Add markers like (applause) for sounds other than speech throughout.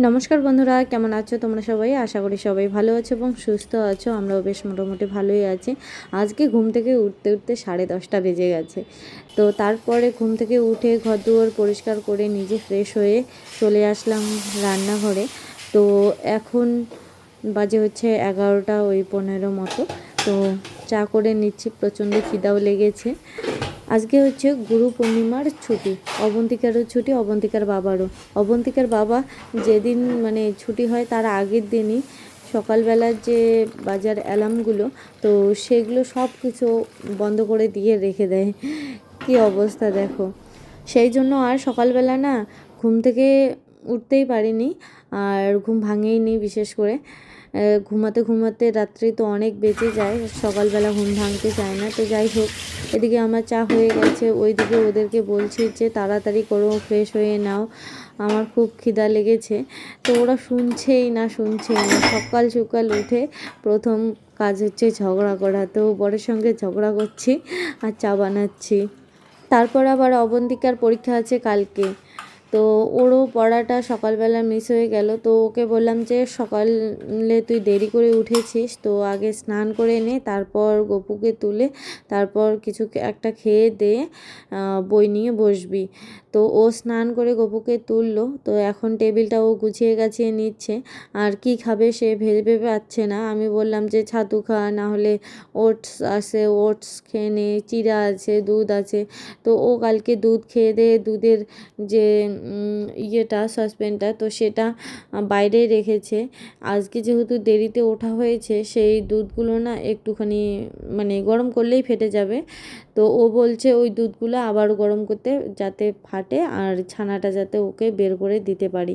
নমস্কার বন্ধুরা, কেমন আছো তোমরা সবাই? আশা করি সবাই ভালো আছো এবং সুস্থ আছো। আমরাও বেশ মোটামুটি ভালোই আছি। আজকে ঘুম থেকে উঠতে উঠতে সাড়ে দশটা বেজে গেছে। তো তারপরে ঘুম থেকে উঠে ঘর দুয়ার পরিষ্কার করে নিজে ফ্রেশ হয়ে চলে আসলাম রান্নাঘরে। তো এখন বাজে হচ্ছে এগারোটা ওই পনেরো মতো। তো চা করে নিচ্ছি, প্রচণ্ড খিদাও লেগেছে। আজকে হচ্ছে গুরু পূর্ণিমার ছুটি, অবন্তিকারও ছুটি, অবন্তিকার বাবারও। অবন্তিকার বাবা যেদিন মানে ছুটি হয় তার আগের দিনই সকালবেলার যে বাজার অ্যালার্মগুলো, তো সেগুলো সব কিছু বন্ধ করে দিয়ে রেখে দেয়। কী অবস্থা দেখো। সেই জন্য আর সকালবেলা না ঘুম থেকে উঠতেই পারিনি, আর ঘুম ভাঙেইনি বিশেষ করে। ঘুমাতে ঘুমাতে রাত্রি তো অনেক বেঁচে যায়, সকালবেলা ঘুম ভাঙতে চায় না। তো যাই হোক, এদিকে আমার চা হয়ে গেছে। ওইদিকে ওদেরকে বলছি যে, তাড়াতাড়ি করো ফ্রেশ হয়ে নাও। আমার খুব খিদা লেগেছে। তো ওরা শুনছেই না শুনছেই না। সকাল সকাল উঠে প্রথম কাজ হচ্ছে ঝগড়া করা। তো বরের সঙ্গে ঝগড়া করছি আর চা বানাচ্ছি। তারপর আবার অবন্তিকার পরীক্ষা আছে কালকে। তো ওরও পড়াটা সকালবেলা মিস হয়ে গেল। তো ওকে বললাম যে, সকালে তুই দেরি করে উঠেছিস, তো আগে স্নান করে নে, তারপর গপুকে তুলে তারপর কিছু একটা খেয়ে দে বই নিয়ে বসবি। তো ও স্নান করে গপুকে তুললো। তো এখন টেবিলটা ও গুছিয়ে গাছিয়ে নিচ্ছে। আর কি খাবে সে ভেবে পাচ্ছে না। আমি বললাম যে, ছাতু খা, না হলে ওটস আছে, ওটস খেয়ে নে, চিড়া আছে, দুধ আছে। তো ও কালকে দুধ খেয়ে দিয়ে দুধের যে ইয়েটা, সসপ্যানটা, তো সেটা বাইরে রেখেছে। আজকে যেহেতু দেরিতে ওঠা হয়েছে, সেই দুধগুলো না একটুখানি মানে গরম করলেই ফেটে যাবে। তো ও বলছে ওই দুধগুলো আবার গরম করতে যাতে ফাটে আর ছানাটা যাতে ওকে বের করে দিতে পারি।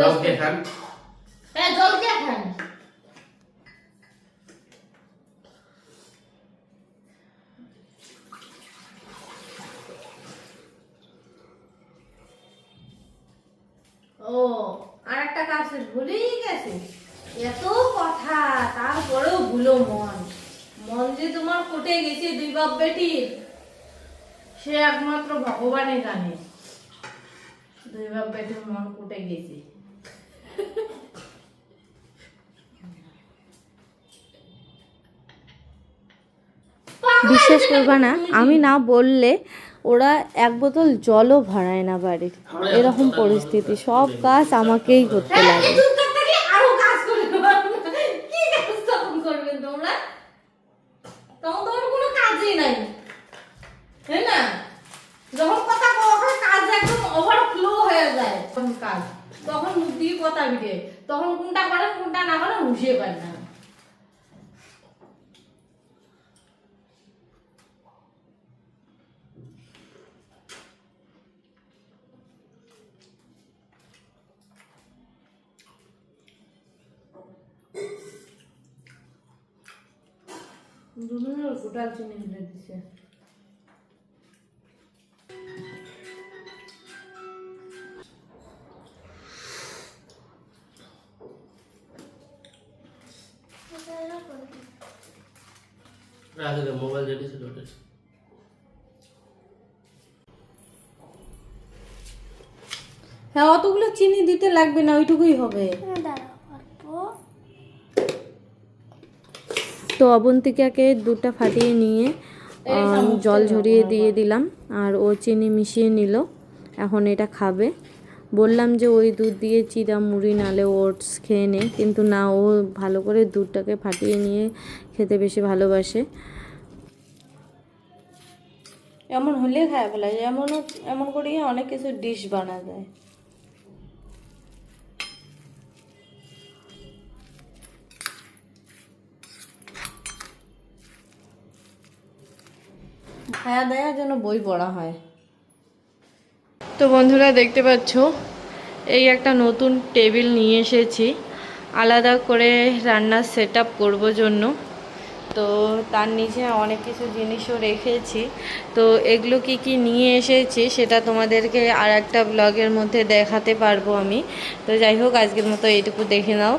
জল কে খান। হ্যাঁ জল কে খান ও আর একটা কাজ আছে, ভুলেই গেছে এত কথা তারপরেও ভুলো মন মন যে তোমার কোটে গেছে দুই বাপ বেটির সে একমাত্র ভগবানই জানে। দুই বাপ বেটির মন কোটে গেছে। বিশ্বাস করবা না আমি না বললে ওরা এক বোতল জলও ভরায় না বাড়ির। এরকম পরিস্থিতি সব কাজ আমাকেই করতে লাগে। করবেন তোমরা? তখন তোমার কোনো কাজই নাই। তাই না? যখন কথা কখন কাজ একদম ওভারফ্লো হয়ে যায়। তখন কাজ। তখন মুখ দিয়ে কথা বিটে তখন কোনটা করেন, কোনটা না করেন হুঁশিয়ে পারেন না। দুজনের গোটাল চিনি দিছে। হ্যাঁ অতগুলো চিনি দিতে লাগবে না ওইটুকুই হবে। তো অবন্তিকাকে দুধটা ফাটিয়ে নিয়ে জল ঝরিয়ে দিয়ে দিলাম আর ও চিনি মিশিয়ে নিল। এখন এটা খাবে। বললাম যে ওই দুধ দিয়ে চিরা মুড়ি নালে ওটস খেয়ে নে কিন্তু না ও ভালো করে দুধটাকে ফাটিয়ে নিয়ে খেতে বেশি ভালোবাসে। এমন হলে খায় ফেলা যায় এমনও এমন করেই অনেক কিছু ডিশ বানা যায় খায়া দেয়ার জন্য বই পড়া হয়। তো বন্ধুরা, দেখতে পাচ্ছ, এই একটা নতুন টেবিল নিয়ে এসেছি। আলাদা করে রান্নার সেট আপ করব জন্য। তো তার নিচে অনেক কিছু জিনিসও রেখেছি। তো এগুলো কি কি নিয়ে এসেছি সেটা তোমাদেরকে আর একটা ব্লগের মধ্যে দেখাতে পারব আমি। তো যাই হোক, আজকের মতো এইটুকু দেখে নাও।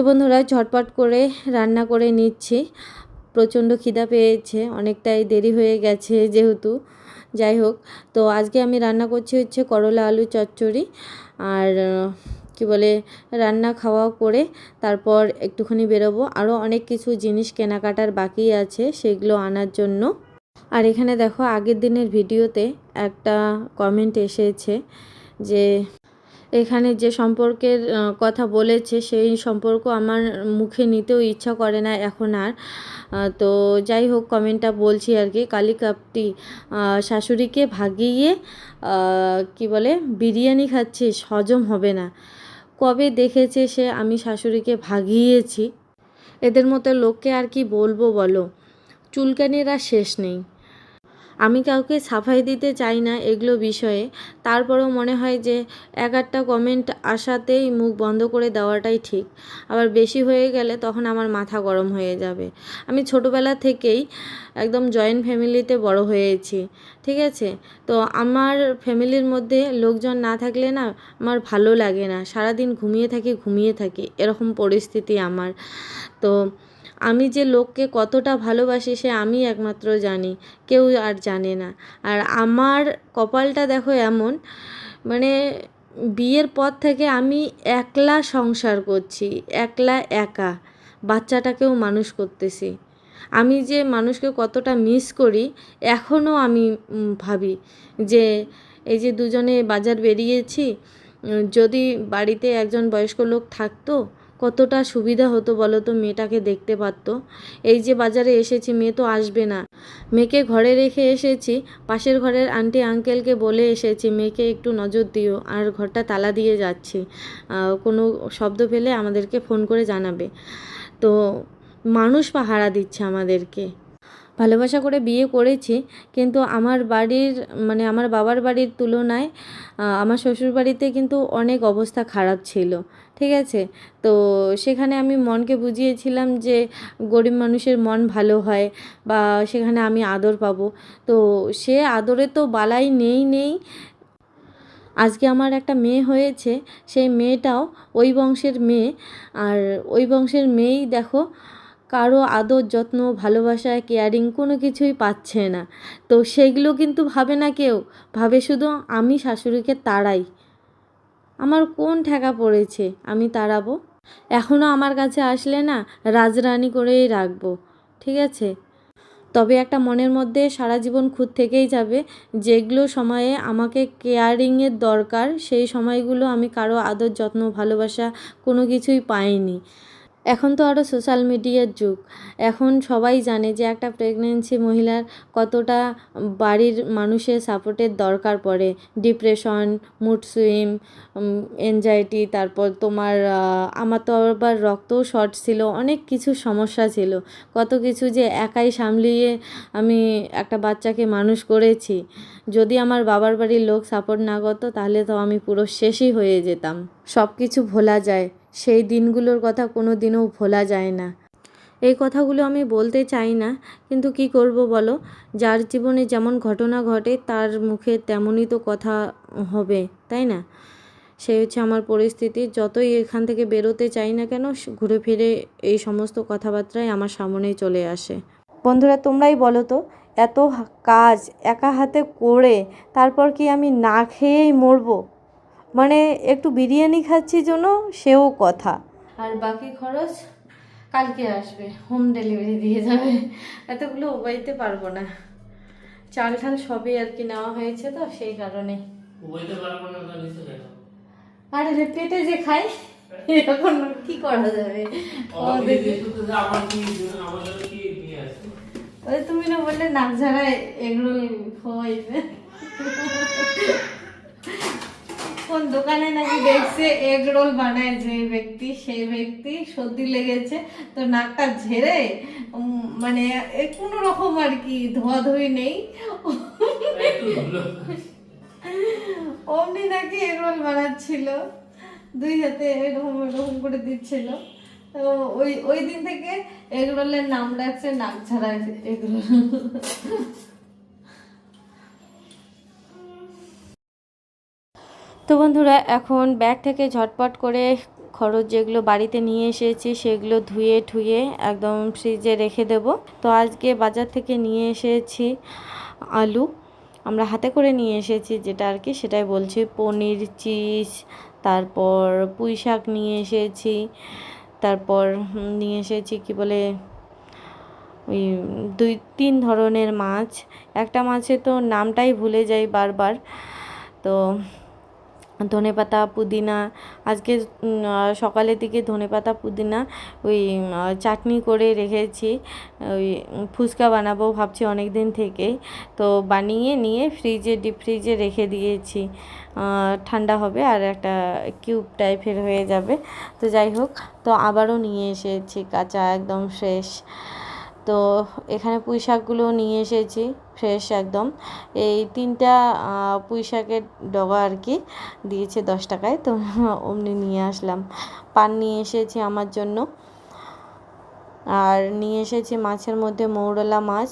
তো বন্ধুরা, ঝটপট করে রান্না করে নিচ্ছি। প্রচণ্ড খিদা পেয়েছে, অনেকটাই দেরি হয়ে গেছে যেহেতু। যাই হোক, তো আজকে আমি রান্না করছি হচ্ছে করলা আলু চচ্চড়ি আর কি বলে, রান্না খাওয়া করে তারপর একটুখানি বেরোবো। আরও অনেক কিছু জিনিস কেনাকাটার বাকি আছে, সেগুলো আনার জন্য। আর এখানে দেখো, আগের দিনের ভিডিওতে একটা কমেন্ট এসেছে যে এখানে যে সম্পর্কের কথা বলেছে সেই সম্পর্ক আমার মুখে নিতেও ইচ্ছা করে না এখন আর। তো যাই হোক কমেন্টটা বলছি আর কি। কালিকাপটি শাশুড়িকে ভাগিয়ে কি বলে, বিরিয়ানি খাচ্ছিস, হজম হবে না। কবে দেখেছে সে আমি শাশুড়িকে ভাগিয়েছি? এদের মতো লোককে আর কি বলব বলো? চুলকানির আর শেষ নেই। আমি কাউকে সাফাই দিতে চাই না এগুলো বিষয়ে। তারপরেও মনে হয় যে এক একটা কমেন্ট আসাতেই মুখ বন্ধ করে দেওয়াটাই ঠিক। আবার বেশি হয়ে গেলে তখন আমার মাথা গরম হয়ে যাবে। আমি ছোটোবেলা থেকেই একদম জয়েন্ট ফ্যামিলিতে বড় হয়েছি, ঠিক আছে? তো আমার ফ্যামিলির মধ্যে লোকজন না থাকলে না আমার ভালো লাগে না। সারাদিন ঘুমিয়ে থাকি ঘুমিয়ে থাকি, এরকম পরিস্থিতি আমার। তো আমি যে লোককে কতটা ভালোবাসি সে আমি একমাত্র জানি, কেউ আর জানে না। আর আমার কপালটা দেখো এমন মানে বিয়ের পর থেকে আমি একলা সংসার করছি, একলা একা, বাচ্চাটাকেও মানুষ করতেছি। আমি যে মানুষকে কতটা মিস করি, এখনও আমি ভাবি যে এই যে দুজনে বাজার বেরিয়েছি, যদি বাড়িতে একজন বয়স্ক লোক থাকতো কতটা সুবিধা হতো বলো তো মেয়েটাকে দেখতে পারত? এই যে বাজারে এসেছি, মেয়ে তো আসবে না। মেয়েকে ঘরে রেখে এসেছি, পাশের ঘরের আন্টি আঙ্কেলকে বলে এসেছি, মেয়েকে একটু নজর দিও। আর ঘরটা তালা দিয়ে যাচ্ছি। কোনো শব্দ পেলে আমাদেরকে ফোন করে জানাবে। তো মানুষ পাহারা দিচ্ছে আমাদেরকে। ভালোবাসা করে বিয়ে করেছি, কিন্তু আমার বাড়ির মানে আমার বাবার বাড়ির তুলনায় আমার শ্বশুর বাড়িতে কিন্তু অনেক অবস্থা খারাপ ছিল, ঠিক আছে? তো সেখানে আমি মনকে বুঝিয়েছিলাম যে গরিব মানুষের মন ভালো হয় বা সেখানে আমি আদর পাবো। তো সে আদরে তো বালাই নেই নেই। আজকে আমার একটা মেয়ে হয়েছে, সেই মেয়েটাও ওই বংশের মেয়ে। আর ওই বংশের মেয়েই দেখো কারও আদর, যত্ন, ভালোবাসা কেয়ারিং কোনো কিছুই পাচ্ছে না। তো সেগুলো কিন্তু ভাবে না কেউ। ভাবে শুধু আমি শাশুড়িকে তাড়াই। আমার কোন ঠেকা পড়েছে, আমি তাড়াবো? এখনও আমার কাছে আসলে না, রাজরানি করেই রাখব, ঠিক আছে? তবে একটা মনের মধ্যে সারা জীবন খুঁত থেকেই যাবে, যেগুলো সময়ে আমাকে কেয়ারিংয়ের দরকার, সেই সময়গুলো আমি কারও আদর, যত্ন, ভালোবাসা কোনো কিছুই পাইনি। এখন তো আরও সোশ্যাল মিডিয়ার যুগ। এখন সবাই জানে যে একটা প্রেগনেন্সি মহিলার কতটা বাড়ির মানুষের সাপোর্টের দরকার পড়ে। ডিপ্রেশন মুড সুইং এনজাইটি তারপর তোমার আমার তো আবার রক্তও শর্ট ছিল, অনেক কিছু সমস্যা ছিল। কত কিছু যে একাই সামলিয়ে আমি একটা বাচ্চাকে মানুষ করেছি। যদি আমার বাবার বাড়ির লোক সাপোর্ট না করতো, তাহলে তো আমি পুরো শেষই হয়ে যেতাম। সব কিছু ভোলা যায়। সেই দিনগুলোর কথা কোনো দিনও ভোলা যায় না। এই কথাগুলো আমি বলতে চাই না, কিন্তু কি করব বলো? যার জীবনে যেমন ঘটনা ঘটে, তার মুখে তেমনই তো কথা হবে, তাই না? সেই হচ্ছে আমার পরিস্থিতি। যতই এখান থেকে বেরোতে চাই না কেন ঘুরে ফিরে এই সমস্ত কথাবার্তাই আমার সামনেই চলে আসে। বন্ধুরা, তোমরাই বলো তো, এত কাজ একা হাতে করে তারপর কি আমি না খেয়েই মরবো? মানে একটু বিরিয়ানি খাচ্ছি জন্য সেও কথা। আর বাকি খরচ কালকে আসবে হোম ডেলিভারি দিয়ে যাবে। এতগুলো উবাইতে পারব না। চাল ঠাল সবই আর কি নেওয়া হয়েছে তো সেই কারণে। আর রে পেটে যে খাই এখন কি করা যাবে? ওই তুমি না বললে নাক ঝাড়া এগুলো খাওয়াইবে কোন দোকানে নাকি দেখছে এগ রোল বানায় যে ব্যক্তি, সেই ব্যক্তি সর্দি লেগেছে, তো নাকটা ঝেড়ে মানে কোনো রকম আর কি ধোয়াধুয়ি নেই। অমনি নাকি এগ রোল বানাচ্ছিল, দুই হাতে এরকম এরকম করে দিচ্ছিল। তো ওই ওই দিন থেকে এগ রোলের নাম রাখছে নাক ছাড়া এগ রোল তো বন্ধুরা, এখন ব্যাগ থেকে ঝটপট করে খরচ যেগুলো বাড়িতে নিয়ে এসেছি সেগুলো ধুয়ে ঠুয়ে একদম ফ্রিজে রেখে দেব। তো আজকে বাজার থেকে নিয়ে এসেছি আলু। আমরা হাতে করে নিয়ে এসেছি যেটা আর কি, সেটাই বলছি। পনির, চিজ, তারপর পুঁই শাক নিয়ে এসেছি, তারপর নিয়ে এসেছি কি বলে, ওই দুই, তিন ধরনের মাছ। একটা মাছে তো নামটাই ভুলে যাই বারবার। তো ধনেপাতা, পুদিনা, আজকে সকালের দিকে ধনেপাতা, পুদিনা, ওই চাটনি করে রেখেছি। ওই ফুচকা বানাবো ভাবছি অনেক দিন থেকেই তো বানিয়ে নিয়ে ফ্রিজে, ডিপ ফ্রিজে রেখে দিয়েছি। ঠান্ডা হবে আর একটা কিউব টাইপের হয়ে যাবে। তো যাই হোক, তো আবারও নিয়ে এসেছি কাঁচা একদম ফ্রেশ। তো এখানে পুঁই শাকগুলো নিয়ে এসেছি ফ্রেশ একদম। এই তিনটা পুঁই শাকের ডগা আর কি দিয়েছে দশ টাকায় তো (laughs) অমনি নিয়ে আসলাম। পান নিয়ে এসেছি আমার জন্য। আর নিয়ে এসেছি মাছের মধ্যে মৌরলা মাছ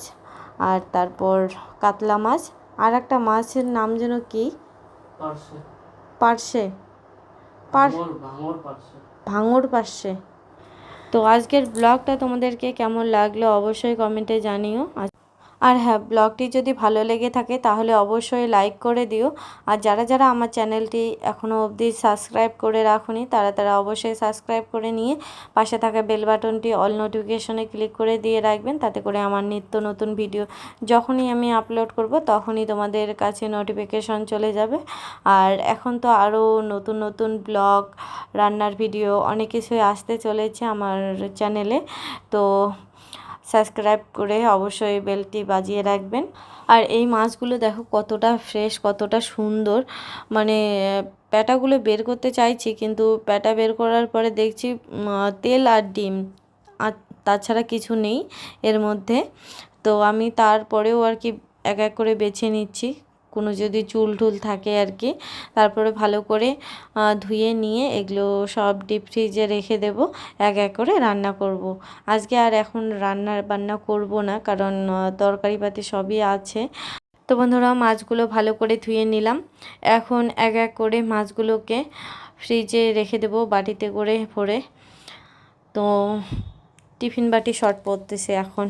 আর তারপর কাতলা মাছ। আর একটা মাছের নাম যেন কি? পার্শে। পার ভাঙর পার্শ্বে তো আজকের ব্লগটা তোমাদেরকে কেমন লাগল অবশ্যই কমেন্টে জানিও। আর- হ্যাঁ ব্লগটি যদি ভালো লেগে থাকে তাহলে অবশ্যই লাইক করে দিও। আর যারা যারা আমার চ্যানেলটি এখনও অবধি সাবস্ক্রাইব করে রাখুনি, তারা তারা অবশ্যই সাবস্ক্রাইব করে নিয়ে পাশে থাকা বেল বাটনটি অল নোটিফিকেশনে ক্লিক করে দিয়ে রাখবেন, তাতে করে আমার নিত্য নতুন ভিডিও যখনই আমি আপলোড করব তখনই তোমাদের কাছে নোটিফিকেশন চলে যাবে। আর এখন তো আরও নতুন নতুন ব্লগ, রান্নার ভিডিও অনেক কিছুই আসতে চলেছে আমার চ্যানেলে। তো সাবস্ক্রাইব করে অবশ্যই বেলটি বাজিয়ে রাখবেন। আর এই মাছগুলো দেখো কতটা ফ্রেশ কতটা সুন্দর। মানে প্যাটাগুলো বের করতে চাইছি, কিন্তু প্যাটা বের করার পরে দেখছি তেল আর ডিম। আর তাছাড়া কিছু নেই এর মধ্যে। তো আমি তারপরেও আর কি এক এক করে বেছে নিচ্ছি। কোনো যদি চুল টুল থাকে আর কি, তারপরে ভালো করে ধুয়ে নিয়ে এগুলো সব ডিপ ফ্রিজে রেখে দেব, এক এক করে রান্না করব। আজকে আর এখন রান্না বান্না করব না, কারণ তরকারিপাতি সবই আছে। তো বন্ধুরা, মাছগুলো ভালো করে ধুয়ে নিলাম। এখন এক এক করে মাছগুলোকে ফ্রিজে রেখে দেব বাটিতে করে ভরে। তো টিফিন বাটি শর্ট পড়তেছে এখন।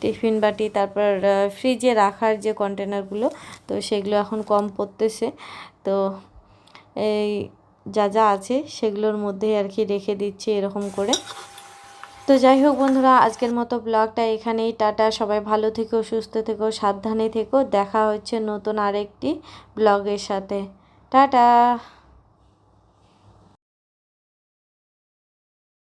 টিফিন বাটি, তারপর ফ্রিজে রাখার যে কন্টেনারগুলো তো সেগুলো এখন কম পড়তেছে। তো এই যা যা আছে সেগুলোর মধ্যেই আর কি রেখে দিচ্ছি এরকম করে। তো যাই হোক বন্ধুরা, আজকের মতো ব্লগটা এখানেই, টাটা। সবাই ভালো থেকো, সুস্থ থেকো, সাবধানে থেকো। দেখা হচ্ছে নতুন আরেকটি ব্লগের সাথে। টাটা!